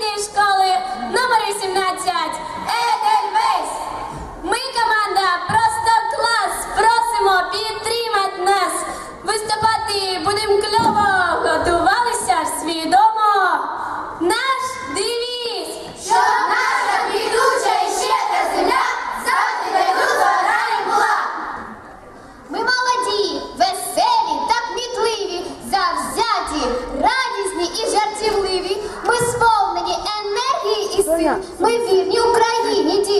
Київської школи номер 18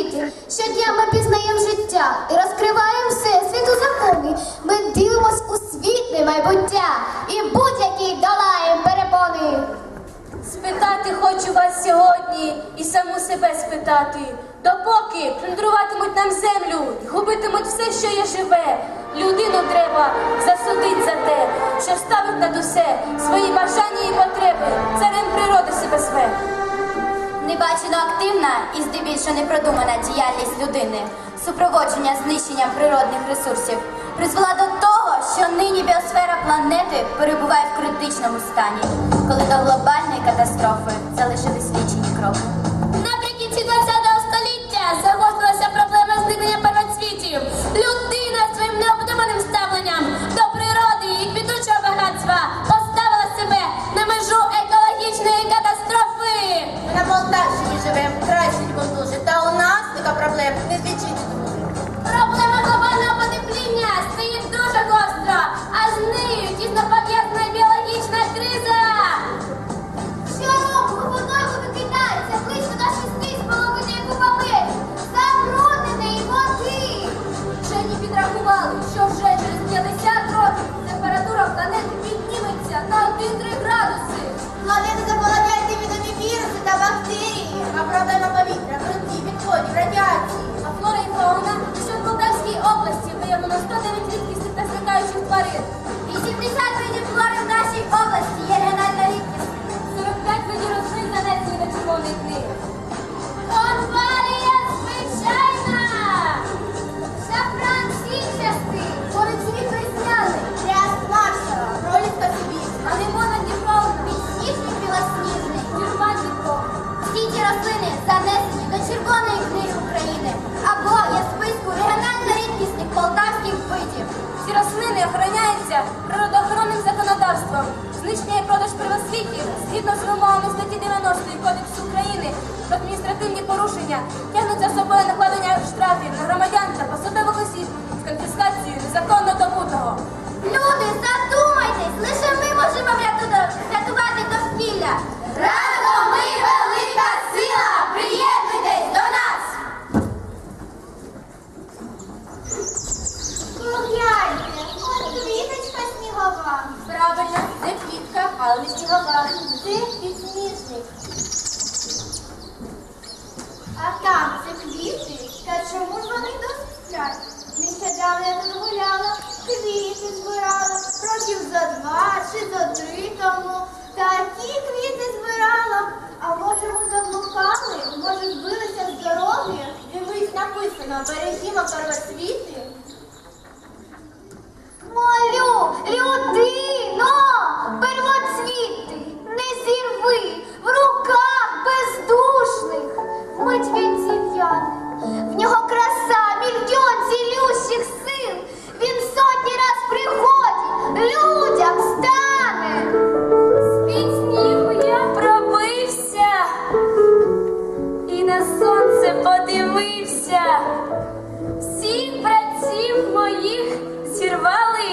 світі. Щодня ми пізнаємо життя і розкриваємо всесвіту закони. Ми дивимось у світле майбуття і будь-які долаємо перепони. Спитати хочу вас сьогодні і саму себе спитати. Допоки плюндруватимуть нам землю, губитимуть все, що є живе. Людину треба засудить за те, що ставить над усе свої бажання і потреби, царем природи себе Небачено активна і здебільшого непродумана діяльність людини, супроводження знищенням природних ресурсів, призвела до того, що нині біосфера планети перебуває в критичному стані, коли до глобальної катастрофи залишились лічені кроки. Наприкінці 20-го Знищення і продаж первосвітів згідно з вимогами статті 90 Кодексу України про адміністративні порушення тягнуть за собою накладення штрафів там це квіти. Та чому ж вони досі сплять? Нещодавно я тут гуляла, квіти збирала, років за два чи за три тому. Такі квіти збирала. А може ми заблукали? Може збилися з дороги? Дивись, написано, бережімо первоцвіти. Молю, людино, сонце подивився. Всіх братів моїх зірвали,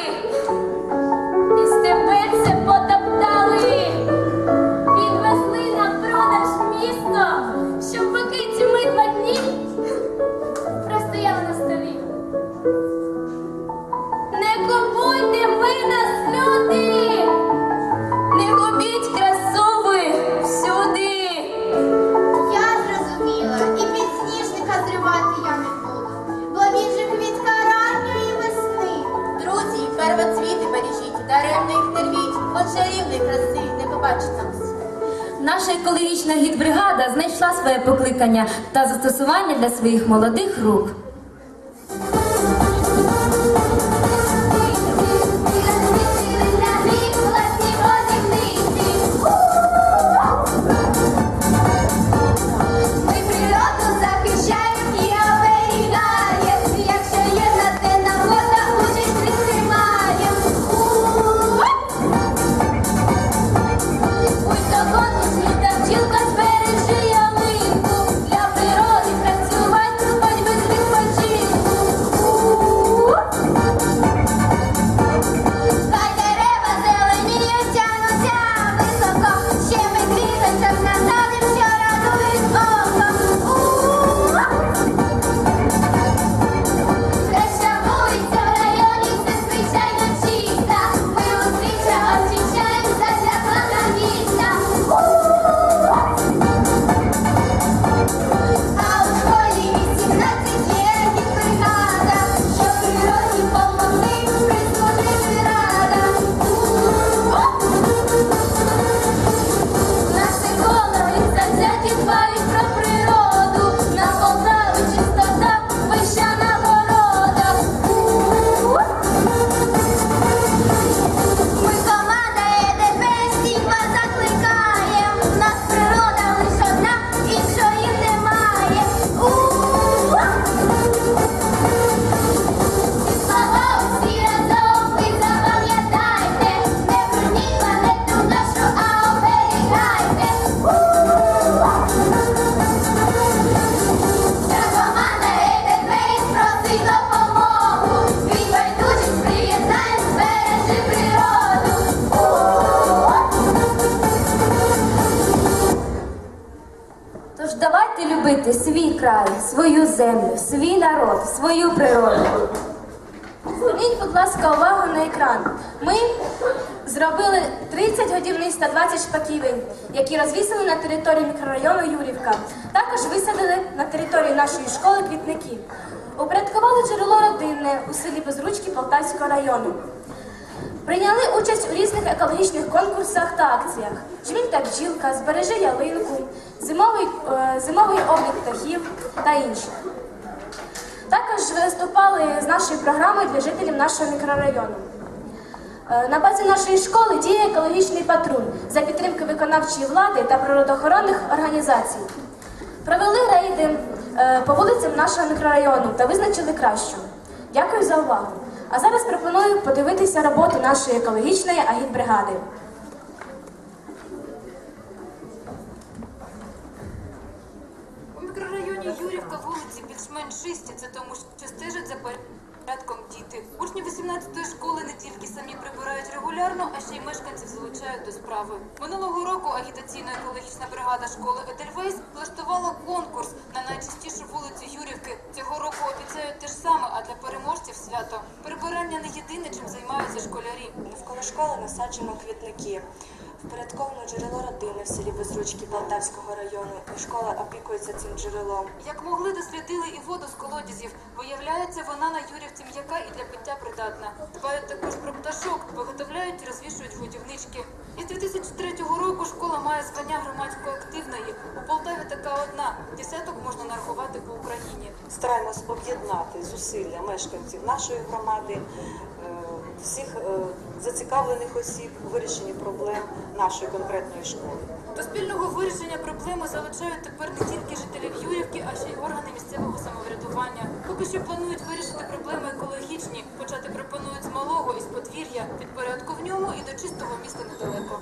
і степеце гідбригада знайшла своє покликання та застосування для своїх молодих рук. Край, свою землю, свій народ, свою природу. Зверніть, будь ласка, увагу на екран. Ми зробили 30 годівниць та 20 шпаківень, які розвісили на території мікрорайону Юрівка. Також висадили на території нашої школи квітники. Упорядкували джерело родинне у селі Безручки Полтавського району. Прийняли участь у різних екологічних конкурсах та акціях. Жміль та бджілка, збережи ялинку, зимовий, е, зимовий облік птахів та інших. Також виступали з нашою програмою для жителів нашого мікрорайону. Е, На базі нашої школи діє екологічний патруль за підтримки виконавчої влади та природоохоронних організацій. Провели рейди е, по вулицям нашого мікрорайону та визначили кращу. Дякую за увагу. А зараз пропоную подивитися роботу нашої екологічної агітбригади. У мікрорайоні Юрівка вулиці це тому що стежать за порядком діти. Учні 18-ї школи не тільки самі прибирають регулярно, а ще й мешканців залучають до справи. Минулого року агітаційно-екологічна бригада школи Едельвейс влаштувала конкурс на найчистішу вулицю Юрівки. Цього року обіцяють те ж саме, а для переможців свято. Прибирання не єдине, чим займаються школярі. Навколо школи насаджено квітники. Впорядковано джерело родини в селі Безручки Полтавського району. І школа опікується цим джерелом. Як могли, дослідили і воду з колодязів. Виявляється, вона на Юрівці м'яка і для пиття придатна. Дбають також про пташок, виготовляють і розвішують годівнички. Із 2003 року школа має звання громадсько активної. У Полтаві така одна. Десяток можна нарахувати по Україні. Стараємось об'єднати зусилля мешканців нашої громади, е, всіх е, зацікавлених осіб у вирішенні проблем нашої конкретної школи. До спільного вирішення проблеми залучають тепер не тільки жителів Юрівки, а ще й органи місцевого самоврядування. Поки що планують вирішити проблеми екологічні. Почати пропонують з малого із подвір'я, від порядку в ньому і до чистого міста недалеко.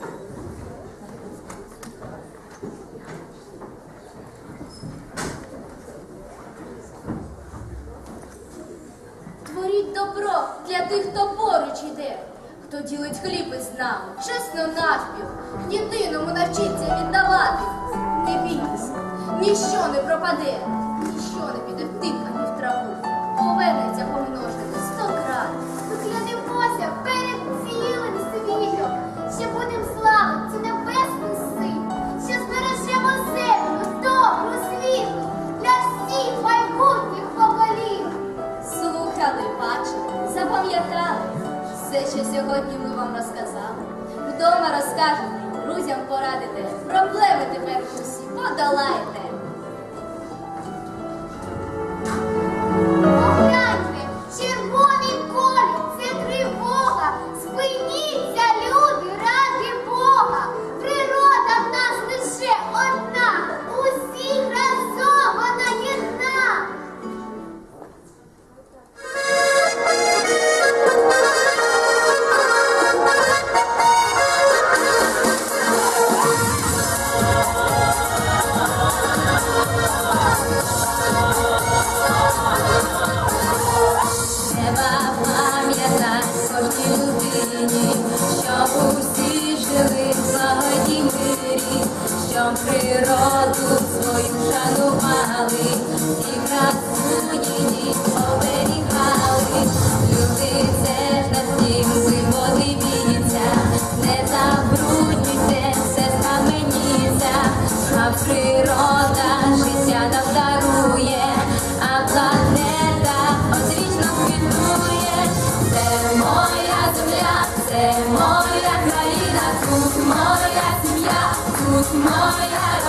Творіть добро для тих, хто ділить хліб із нами, чесно навпіл, єдиному навчиться віддавати. Не бійтеся, ніщо не пропаде, ніщо не піде в тих, в траву. Повернеться помножити сто крат. Поклянемося перед все, що сьогодні ми вам розказали. Вдома розкажете, друзям порадите, проблеми тепер усі подолайте. природу свою шанували, і красуні оберігали, люди це ж на всім диво дивіться, не забруднюйте, все знаменіться, а природа життя нам дарує, а планета одвічно квітує, це моя земля, це моя країна, тут моя. was my life.